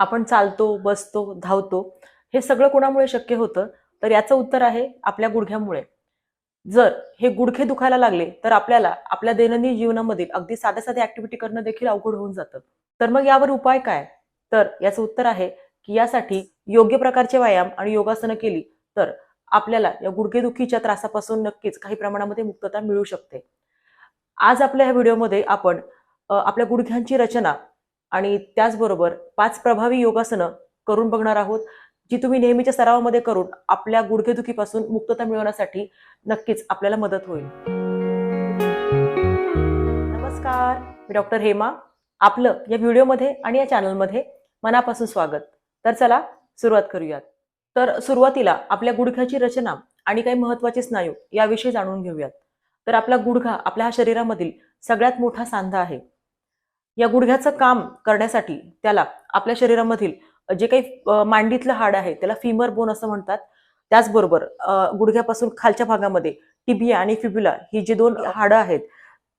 आपण चालतो बसतो धावतो हे सगळं कोणामुळे शक्य होतं? तर याचं उत्तर आहे आपल्या गुडघ्यामुळे. जर हे गुडघे दुखायला लागले तर आपल्याला आपल्या दैनंदिन जीवनामधील अगदी साध्या साध्या ऍक्टिव्हिटी करणं देखील अवघड होऊन जातं. तर मग यावर उपाय काय? तर याचं उत्तर आहे की यासाठी योग्य प्रकारचे व्यायाम आणि योगासनं केली तर आपल्याला या गुडघेदुखीच्या त्रासापासून नक्कीच काही प्रमाणामध्ये मुक्तता मिळू शकते. आज आपल्या ह्या व्हिडिओमध्ये आपण आपल्या गुडघ्यांची रचना आणि त्याचबरोबर पाच प्रभावी योगासनं करून बघणार आहोत जी तुम्ही नेहमीच्या सरावामध्ये करून आपल्या गुडघेदुखीपासून मुक्तता मिळवण्यासाठी नक्कीच आपल्याला मदत होईल. नमस्कार मी डॉक्टर हेमा. आपलं या व्हिडिओमध्ये आणि या चॅनलमध्ये मनापासून स्वागत. तर चला सुरुवात करूयात. तर सुरुवातीला आपल्या गुडघ्याची रचना आणि काही महत्त्वाचे स्नायू याविषयी जाणून घेऊयात. तर आपला गुडघा आपल्या शरीरामधील सगळ्यात मोठा सांधा आहे. या गुडघ्याचं काम करण्यासाठी त्याला आपल्या शरीरामधील जे काही मांडीतलं हाड आहे त्याला फिमर बोन असं म्हणतात. त्याचबरोबर अ, गुडघ्यापासून खालच्या भागामध्ये टिबिया आणि फिब्युला ही जी दोन हाडं आहेत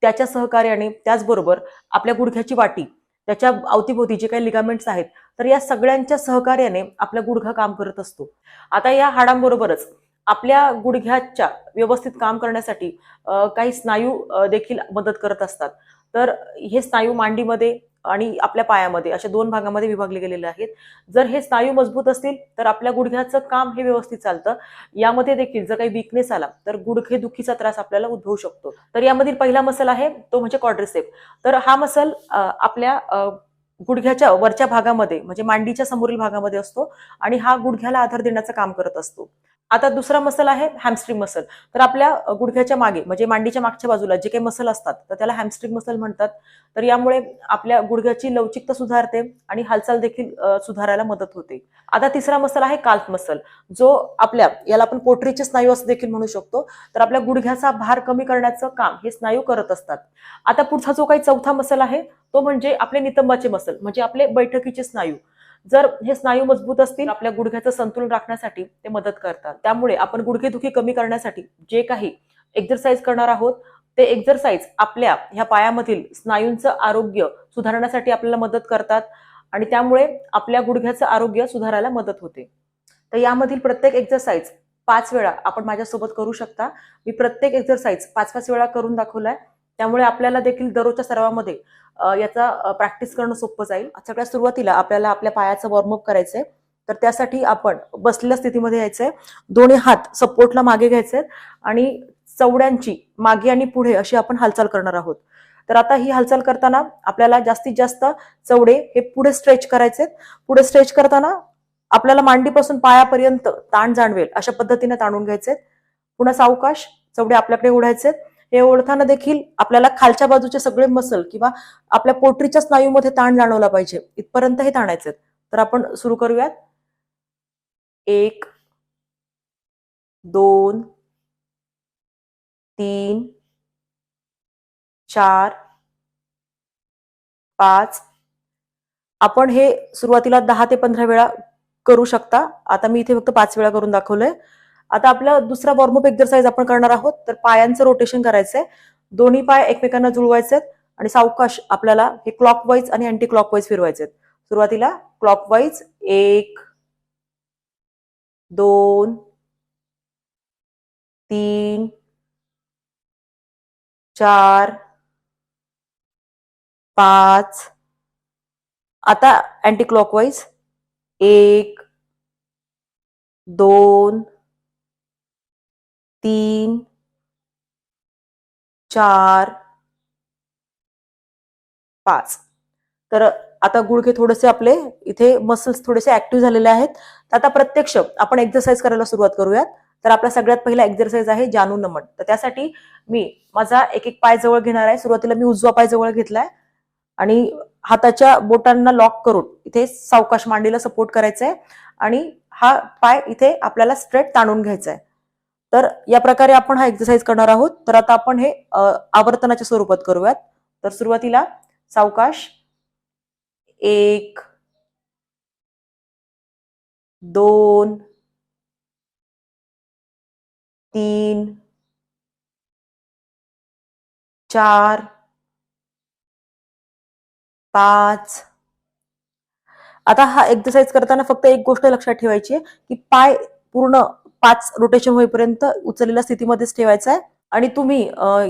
त्याच्या सहकार्याने त्याचबरोबर आपल्या गुडघ्याची वाटी त्याच्या अवतीभोवती जे काही लिगामेंट्स आहेत तर या सगळ्यांच्या सहकार्याने आपला गुडघा काम करत असतो. आता या हाडांबरोबरच आपल्या गुडघ्याच्या व्यवस्थित काम करण्यासाठी काही स्नायू देखील मदत करत असतात. तर हे स्नायू मांडीमध्ये आणि आपल्या पायामध्ये अशा दोन भागामध्ये विभागले गेलेले आहेत. जर हे स्नायू मजबूत असतील तर आपल्या गुडघ्याचं काम हे व्यवस्थित चालतं. यामध्ये देखील जर काही विकनेस आला तर गुडघे दुखीचा त्रास आपल्याला उद्भवू शकतो. तर यामधील पहिला मसल आहे तो म्हणजे क्वाड्रिसेप तर हा मसल आपल्या गुडघ्याच्या वरच्या भागामध्ये म्हणजे मांडीच्या समोरील भागामध्ये असतो आणि हा गुडघ्याला आधार देण्याचं काम करत असतो. आता दुसरा मसल आहे हॅमस्ट्रिंग मसल. तर आपल्या गुडघ्याच्या मागे म्हणजे मांडीच्या मागच्या बाजूला जे काही मसल असतात तर त्याला हॅमस्ट्रिंग मसल म्हणतात. तर यामुळे आपल्या गुडघ्याची लवचिकता सुधारते आणि हालचाल देखील सुधारायला मदत होते. आता तिसरा मसल आहे काल्फ मसल. जो आपल्या याला आपण पोटरीचे स्नायू असं देखील म्हणू शकतो. तर आपल्या गुडघ्याचा भार कमी करण्याचं काम हे स्नायू करत असतात. आता पुढचा जो काही चौथा मसल आहे तो म्हणजे आपले नितंबाचे मसल म्हणजे आपले बैठकीचे स्नायू. जर हे स्नायू मजबूत असतील आपल्या गुडघ्याचं संतुलन राखण्यासाठी ते मदत करतात. त्यामुळे आपण गुडघेदुखी कमी करण्यासाठी जे काही एक्झरसाईज करणार आहोत ते एक्झरसाईज आपल्या ह्या पायामधील स्नायूंचं आरोग्य सुधारण्यासाठी आपल्याला मदत करतात आणि त्यामुळे आपल्या गुडघ्याचं आरोग्य सुधारायला मदत होते. तर यामधील प्रत्येक एक्झरसाईज पाच वेळा आपण माझ्यासोबत करू शकता. मी प्रत्येक एक्झरसाईज पाच पाच वेळा करून दाखवलाय. त्यामुळे आपल्याला देखील दररोजच्या सरावामध्ये याचा प्रॅक्टिस करणं सोपं जाईल. सगळ्यात सुरुवातीला आपल्याला आपल्या पायाचं वॉर्मअप करायचंय. तर त्यासाठी आपण बसलेल्या स्थितीमध्ये यायचंय. दोन्ही हात सपोर्टला मागे घ्यायचे आणि चवड्यांची मागे आणि पुढे अशी आपण हालचाल करणार आहोत. तर आता ही हालचाल करताना आपल्याला जास्तीत जास्त चवडे हे पुढे स्ट्रेच करायचे पुढे स्ट्रेच करताना आपल्याला मांडीपासून पायापर्यंत ताण जाणवेल अशा पद्धतीने ताणून घ्यायचे पुन्हा सावकाश चवडे आपल्याकडे उडायचेत हे ओढताना देखील आपल्याला खालच्या बाजूचे सगळे मसल किंवा आपल्या पोटरीच्या स्नायूमध्ये ताण जाणवला पाहिजे. इथपर्यंत हे ताणायचे तर आपण सुरू करूयात. एक दोन तीन चार पाच. आपण हे सुरुवातीला दहा ते पंधरा वेळा करू शकता. आता मी इथे फक्त पाच वेळा करून दाखवलंय. आता आपला दुसरा वॉर्मअप एक्झरसाइज आपण करणार आहोत. तर पायांचं रोटेशन करायचंय. दोन्ही पाय एकमेकांना जुळवायचे आणि सावकाश आपल्याला हे क्लॉकवाईज आणि अँटी क्लॉकवाईज फिरवायचे सुरुवातीला क्लॉकवाईज एक दोन तीन चार पाच. आता अँटी क्लॉकवाईज एक दोन तीन चार पाच. तर आता गुडघे थोडेसे आपले इथे मसल्स थोडेसे ऍक्टिव्ह झालेले आहेत. तर आता प्रत्यक्ष आपण एक्झरसाईज करायला सुरुवात करूयात. तर आपला सगळ्यात पहिला एक्झरसाईज आहे जानू नमन. तर त्यासाठी मी माझा एक एक पाय जवळ घेणार आहे. सुरुवातीला मी उजवा पाय जवळ घेतलाय. आणि हाताच्या बोटांना लॉक करून इथे सावकाश मांडीला सपोर्ट करायचा आहे आणि हा पाय इथे आपल्याला स्ट्रेट ताणून घ्यायचा आहे तर या प्रकारे आपण हा एक्सरसाइज करणार आहोत. तर आता आपण हे आवर्तनाच्या स्वरूपात करूयात. तर सुरुवातीला सावकाश एक दोन तीन चार पाच. आता हा एक्सरसाइज करताना फक्त एक गोष्ट लक्षात ठेवायची आहे की पाय पूर्ण पाच रोटेशन होईपर्यंत उचललेल्या स्थितीमध्येच ठेवायचं आहे. आणि तुम्ही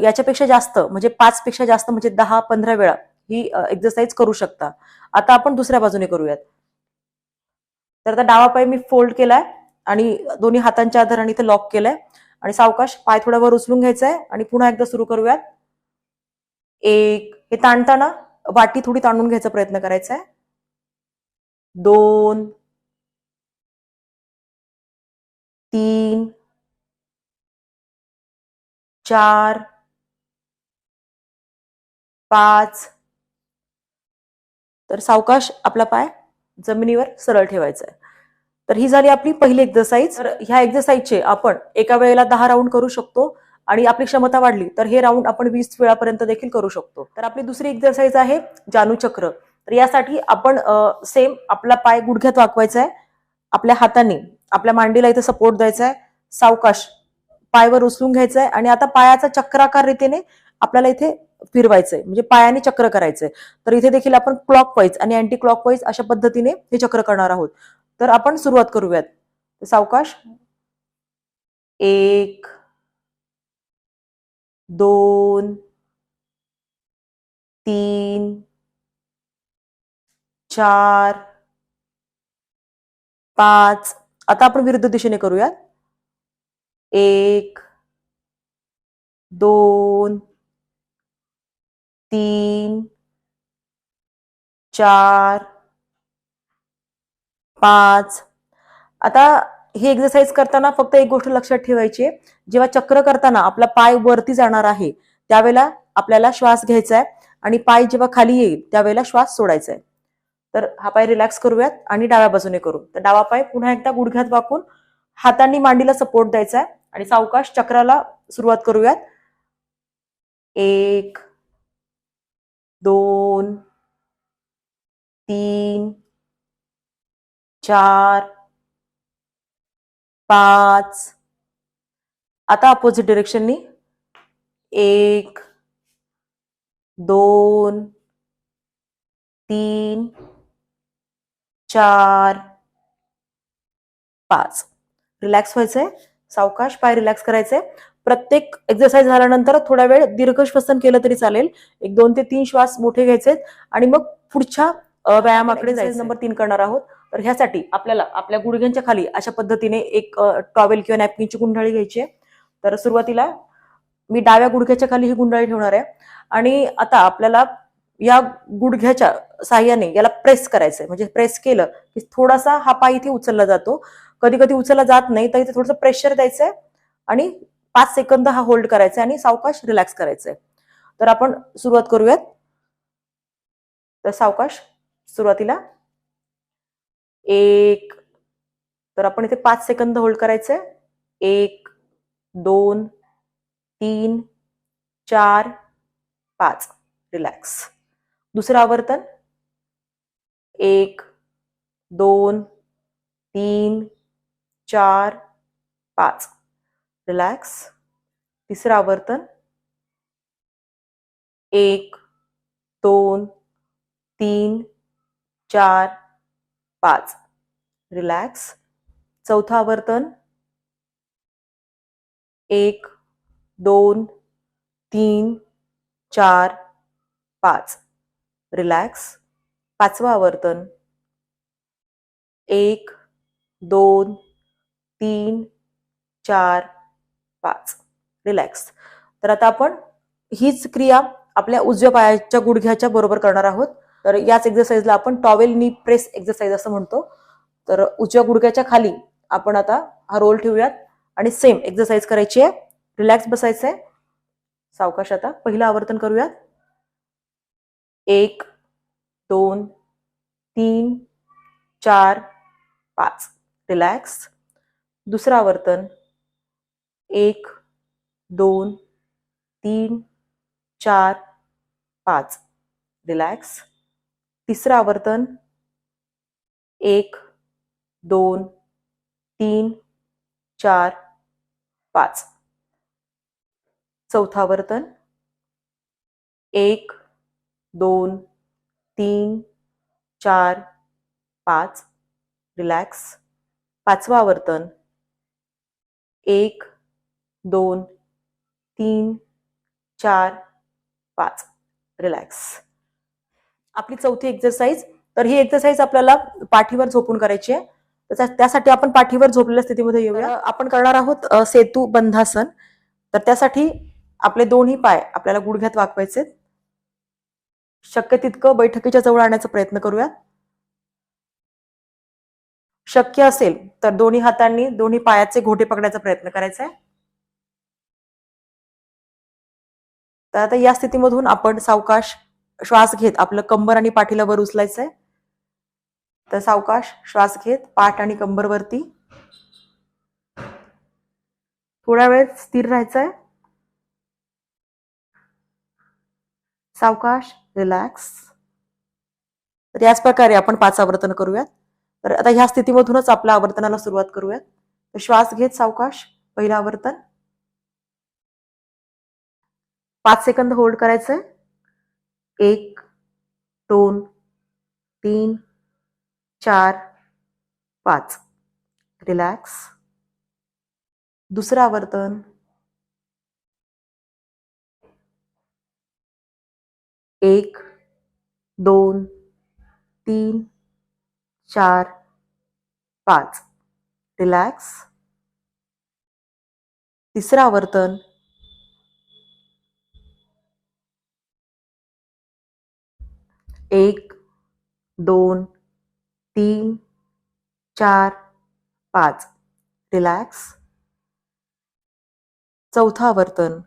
याच्यापेक्षा जास्त म्हणजे पाच पेक्षा जास्त म्हणजे दहा पंधरा वेळा ही एक्सरसाइज करू शकता. आता आपण दुसऱ्या बाजूने करूयात. तर आता डावा पाय मी फोल्ड केलाय आणि दोन्ही हातांच्या आधाराने इथे लॉक केलाय. आणि सावकाश पाय थोडा वर उचलून घ्यायचा आहे आणि पुन्हा एकदा सुरू करूयात. एक हे ताणताना वाटी थोडी ताणून घ्यायचा प्रयत्न करायचा आहे दोन तीन चार पाच. तर सावकाश आपला पाय जमिनीवर सरळ ठेवायचा आहे तर ही झाली आपली पहिली एक्झरसाइज तर ह्या एक्झरसाइजचे आपण एका वेळेला दहा राऊंड करू शकतो आणि आपली क्षमता वाढली तर हे राऊंड आपण वीस वेळापर्यंत देखील करू शकतो. तर आपली दुसरी एक्झरसाइज आहे जानूचक्र तर यासाठी आपण सेम आपला पाय गुडघ्यात वाकवायचा आहे आपल्या हाताने आपल्या मांडीला इथे सपोर्ट द्यायचा आहे सावकाश पायवर उचलून घ्यायचा आहे आणि आता पायाचा चक्राकार रीतीने आपल्याला इथे फिरवायचंय. म्हणजे पायाने चक्र करायचंय. तर इथे देखील आपण क्लॉक वाईज आणि अँटी क्लॉक वाईज अशा पद्धतीने हे चक्र करणार आहोत. तर आपण सुरुवात करूयात. सावकाश एक दोन तीन चार पाच आता आपण विरुद्ध दिशेने करूयात. एक दोन तीन चार पाच. आता ही एक्सरसाइज करताना फक्त एक गोष्ट लक्षात ठेवायची आहे. जेव्हा चक्र करताना आपला पाय वरती जाणार आहे त्यावेळेला आपल्याला श्वास घ्यायचा आहे आणि पाय जेव्हा खाली येईल त्यावेळेला श्वास सोडायचा आहे. तर हा पाय रिलॅक्स करूयात आणि डाव्या बाजूने करू. तर डावा पाय पुन्हा एकदा गुडघ्यात वाकून हातांनी मांडीला सपोर्ट द्यायचा आहे आणि सावकाश चक्राला सुरुवात करूयात. एक दोन तीन चार पाच. आता अपोजिट डिरेक्शननी एक दोन तीन चार पाच. रिलॅक्स व्हायचंय. सावकाश पाय रिलॅक्स करायचे प्रत्येक एक्सरसाइज झाल्यानंतर थोडा वेळ दीर्घ श्वसन केलं तरी चालेल. एक दोन ते तीन श्वास मोठे घ्यायचे आणि मग पुढच्या व्यायामाकडे जायचं. नंबर तीन करणार आहोत. तर ह्यासाठी आपल्याला आपल्या गुडघ्यांच्या खाली अशा पद्धतीने एक टॉवेल किंवा नॅपकिनची गुंडाळी घ्यायची आहे. तर सुरुवातीला मी डाव्या गुडघ्याच्या खाली ही गुंडाळी ठेवणार आहे. आणि आता आपल्याला या गुडघ्याच्या साह्याने याला प्रेस करायचंय. म्हणजे प्रेस केलं की थोडासा हा पाय इथे उचलला जातो. कधी कधी उचलला जात नाही तर इथे थोडंसं प्रेशर द्यायचंय आणि पाच सेकंद हा होल्ड करायचा आणि सावकाश रिलॅक्स करायचंय. तर आपण सुरुवात करूयात. तर सावकाश सुरुवातीला. एक तर आपण इथे पाच सेकंद होल्ड करायचंय. एक दोन तीन चार पाच. रिलॅक्स दुसरं आवर्तन? एक दोन तीन चार पाच. रिलॅक्स तिसरं आवर्तन? एक दोन तीन चार पाच. रिलॅक्स चौथं आवर्तन? एक दोन तीन चार पाच. रिलॅक्स. पाचवं आवर्तन. एक दोन तीन चार पाच. रिलॅक्स. तर आता आपण हीच क्रिया आपल्या उजव्या पायाच्या गुडघ्याच्या बरोबर करणार आहोत. तर याच एक्सरसाइजला आपण टॉवेल नी प्रेस एक्सरसाइज असं म्हणतो. तर उजव्या गुडघ्याच्या खाली आपण आता हा रोल ठेवूयात. आणि सेम एक्सरसाइज करायची आहे. रिलॅक्स बसायचं आहे सावकाश आता पहिलं आवर्तन करूयात. एक दोन तीन चार पाच. रिलॅक्स दुसरं आवर्तन एक दोन तीन चार पाच. रिलॅक्स तिसरं आवर्तन एक दोन तीन चार पाच. चौथा वर्तन. एक दोन तीन चार पाच. रिलॅक्स पाचवा आवर्तन एक दोन तीन चार पाच. रिलॅक्स आपली चौथी एक्सरसाइज तर ही एक्सरसाइज आपल्याला पाठीवर झोपून करायची आहे. त्या- त्यासाठी आपण पाठीवर झोपलेल्या स्थितीमध्ये येऊया. आपण करणार आहोत सेतू बंधासन. तर त्यासाठी आपले दोन्ही पाय आपल्याला गुडघ्यात वाकवायचे शक्य तितकं बैठकीच्या जवळ आणण्याचा प्रयत्न करूया शक्य असेल तर दोन्ही हातांनी दोन्ही पायाचे घोटे पकडायचा प्रयत्न करायचा आहे. तर आता या स्थितीमधून आपण सावकाश श्वास घेत आपलं कंबर आणि पाठीला वर उचलायचंय तर सावकाश श्वास घेत पाठ आणि कंबर वरती थोडा वेळ स्थिर राहायचंय सावकाश रिलॅक्स तर याच प्रकारे आपण पाच आवर्तन करूयात. तर आता ह्या स्थितीमधूनच आपल्या आवर्तनाला सुरुवात करूयात. तर श्वास घेत सावकाश पहिलं आवर्तन. पाच सेकंद होल्ड करायचंय. एक दोन तीन चार पाच. रिलॅक्स. दुसरं आवर्तन. एक दोन तीन चार पाच. रिलॅक्स तिसरं आवर्तन. एक दोन तीन चार पाच. रिलॅक्स चौथं आवर्तन.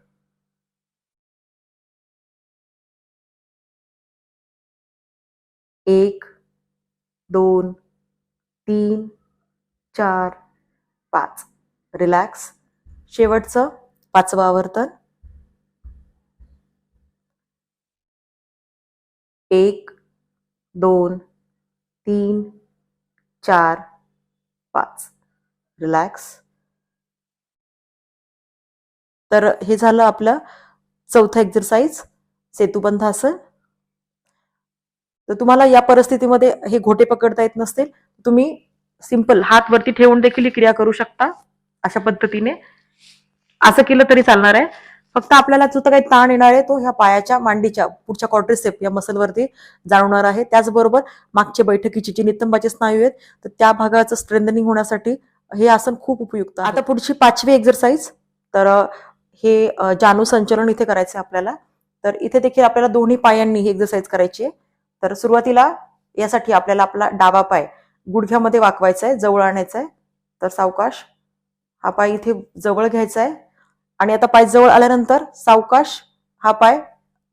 एक दोन तीन चार पाच. रिलॅक्स शेवटचं पाचवं आवर्तन. एक दोन तीन चार पाच. रिलॅक्स तर हे झालं आपलं चौथं एक्झरसाइज सेतुबंधासन तर तुम्हाला या परिस्थितीमध्ये हे घोटे पकडता येत नसतील. तुम्ही सिंपल हात वरती ठेवून देखील ही क्रिया करू शकता अशा पद्धतीने. असं केलं तरी चालणार आहे. फक्त आपल्याला जो तर काही ताण येणार आहे तो ह्या पायाच्या मांडीच्या पुढच्या क्वाड्रिसेप या मसलवरती जाणवणार आहे. त्याचबरोबर मागच्या बैठकीची जी नितंबाचे स्नायू आहेत तर त्या भागाचं स्ट्रेंथनिंग होण्यासाठी हे आसन खूप उपयुक्त आता पुढची पाचवी एक्झरसाइज तर हे जानू संचलन इथे करायचं आहे आपल्याला. तर इथे देखील आपल्याला दोन्ही पायांनी ही एक्झरसाइज करायची आहे. तर सुरुवातीला यासाठी आपल्याला आपला डावा पाय गुडघ्यामध्ये वाकवायचा आहे जवळ आणायचा आहे तर सावकाश हा पाय इथे जवळ घ्यायचा आहे आणि आता पाय जवळ आल्यानंतर सावकाश हा पाय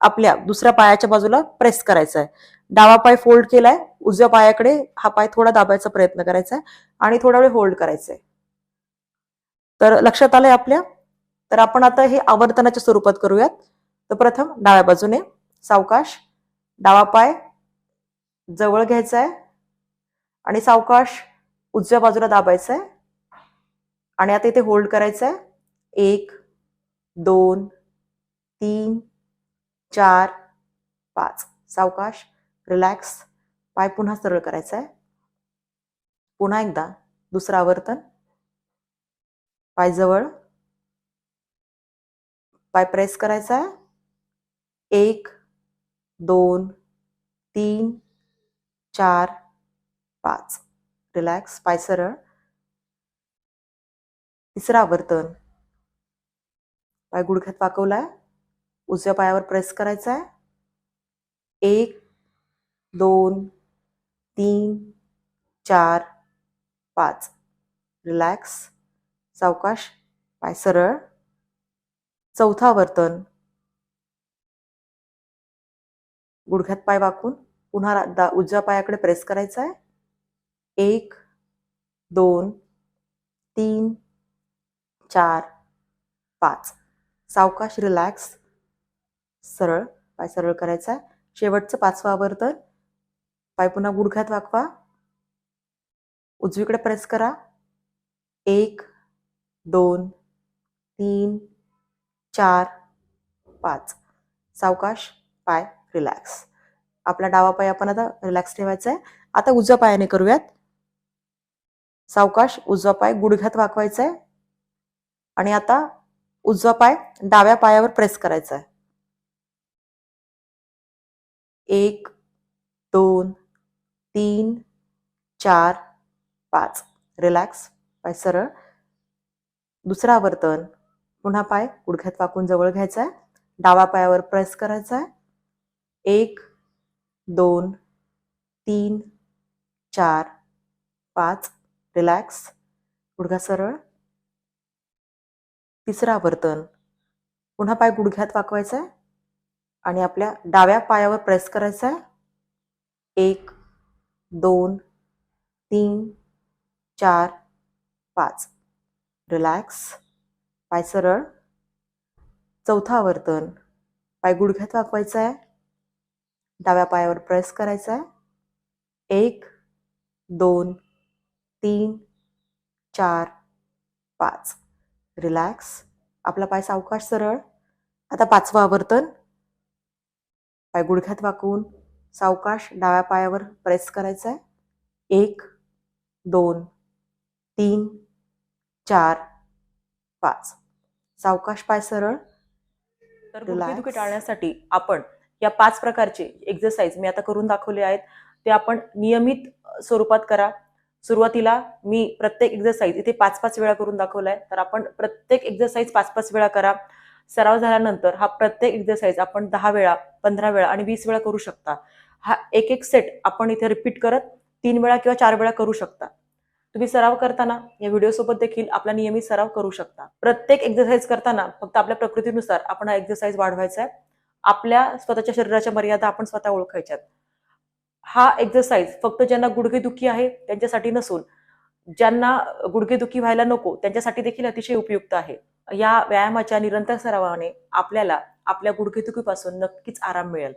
आपल्या दुसऱ्या पायाच्या बाजूला प्रेस करायचा आहे डावा पाय फोल्ड केलाय उजव्या पायाकडे हा पाय थोडा दाबायचा प्रयत्न करायचा आहे आणि थोडा वेळ होल्ड करायचा आहे तर लक्षात आलंय आपल्या? तर आपण आता हे आवर्तनाच्या स्वरूपात करूयात. तर प्रथम डाव्या बाजूने सावकाश डावा पाय जवळ घ्यायचं आहे आणि सावकाश उजव्या बाजूला दाबायचं आहे आणि आता इथे होल्ड करायचं आहे एक दोन तीन चार पाच. सावकाश रिलॅक्स पाय पुन्हा सरळ करायचा आहे पुन्हा एकदा दुसरं आवर्तन. पाय जवळ. पाय प्रेस करायचा आहे एक दोन तीन चार पाच. रिलॅक्स पाय सरळ. तिसरं आवर्तन. पाय गुडघ्यात वाकवलाय. उजव्या पायावर प्रेस करायचा आहे एक दोन तीन चार पाच. रिलॅक्स सावकाश पाय सरळ. चौथा आवर्तन. गुडघ्यात पाय वाकून. पुन्हा दा- उजव्या पायाकडे प्रेस करायचा आहे. एक दोन तीन चार पाच. सावकाश रिलॅक्स सरळ पाय सरळ करायचा आहे. शेवटचं पाचवं आवर्तन. पाय पुन्हा गुडघ्यात वाकवा. उजवीकडे प्रेस करा. एक दोन तीन चार पाच. सावकाश पाय रिलॅक्स आपला डावा पाय आपण आता रिलॅक्स ठेवायचा आहे आता उजव्या पायाने करूयात. सावकाश उजवा पाय गुडघ्यात वाकवायचा आहे आणि आता उजवा पाय डाव्या पायावर प्रेस करायचा आहे एक दोन तीन चार पाच. रिलॅक्स पाय सरळ. दुसरं आवर्तन. पुन्हा पाय गुडघ्यात वाकून जवळ घ्यायचा आहे डावा पायावर प्रेस करायचा आहे एक दोन तीन चार पाच. रिलॅक्स गुडघा सरळ. तिसरं आवर्तन पुन्हा पाय गुडघ्यात वाकवायचा आहे आणि आपल्या डाव्या पायावर प्रेस करायचा आहे एक दोन तीन चार पाच. रिलॅक्स पाय सरळ. चौथं आवर्तन पाय गुडघ्यात वाकवायचा आहे डाव्या पायावर प्रेस करायचा आहे. एक दोन तीन चार पाच. रिलॅक्स आपला पाय सावकाश सरळ. आता पाचवं आवर्तन. पाय गुडघ्यात वाकवून सावकाश डाव्या पायावर प्रेस करायचा आहे. एक दोन तीन चार पाच. सावकाश पाय सरळ. तर. टाळण्यासाठी आपण या पाच प्रकारचे एक्झरसाइज मी आता करून दाखवले आहेत. ते आपण नियमित स्वरूपात करा. सुरुवातीला मी प्रत्येक एक्झरसाइज इथे पाच पाच वेळा करून दाखवलाय. तर आपण प्रत्येक एक्झरसाइज पाच पाच वेळा करा. सराव झाल्यानंतर हा प्रत्येक एक्झरसाइज आपण दहा वेळा पंधरा वेळा आणि वीस वेळा करू शकता. हा एक एक सेट आपण इथे रिपीट करत तीन वेळा किंवा चार वेळा करू शकता. तुम्ही सराव करताना या व्हिडिओसोबत देखील आपला नियमित सराव करू शकता. प्रत्येक एक्झरसाइज करताना फक्त आपल्या प्रकृतीनुसार आपण हा एक्झरसाइज वाढवायचा आहे. आपल्या स्वतःच्या शरीराच्या मर्यादा आपण स्वतः ओळखायच्यात. हा एक्झरसाइज फक्त ज्यांना गुडघेदुखी आहे त्यांच्यासाठी नसून ज्यांना गुडघेदुखी व्हायला नको त्यांच्यासाठी देखील अतिशय उपयुक्त आहे. या व्यायामाच्या निरंतर सरावाने आपल्याला आपल्या गुडघेदुखीपासून नक्कीच आराम मिळेल.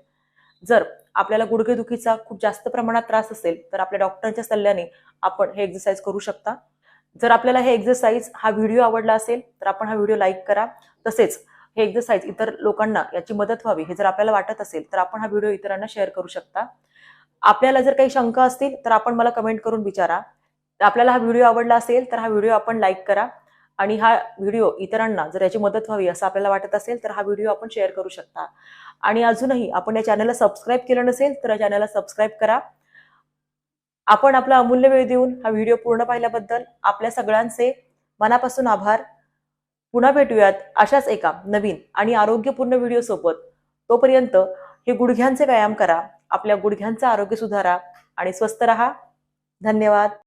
जर आपल्याला गुडघेदुखीचा खूप जास्त प्रमाणात त्रास असेल तर आपल्या डॉक्टरांच्या सल्ल्याने आपण हे एक्झरसाइज करू शकता. जर आपल्याला हे एक्झरसाइज हा व्हिडिओ आवडला असेल तर आपण हा व्हिडिओ लाईक करा. तसेच हे एक्झरसाइज इतर लोकांना याची मदत व्हावी हे जर आपल्याला वाटत असेल तर आपण हा व्हिडिओ इतरांना शेअर करू शकता. आपल्याला जर काही शंका असतील तर आपण मला कमेंट करून विचारा. आपल्याला हा व्हिडिओ आवडला असेल तर हा व्हिडिओ आपण लाईक करा. आणि हा व्हिडिओ इतरांना जर याची मदत व्हावी असं आपल्याला वाटत असेल तर हा व्हिडिओ आपण शेअर करू शकता. आणि अजूनही आपण या चॅनलला सबस्क्राईब केलं नसेल तर या चॅनलला सबस्क्राईब करा. आपण आपला अमूल्य वेळ देऊन हा व्हिडिओ पूर्ण पाहिल्याबद्दल आपल्या सगळ्यांचे मनापासून आभार. पुन्हा भेटूयात अशाच एका नवीन आणि आरोग्यपूर्ण व्हिडिओ सोबत. तोपर्यंत हे गुडघ्यांचे व्यायाम करा आपल्या गुडघ्यांचं आरोग्य सुधारा आणि स्वस्थ रहा. धन्यवाद.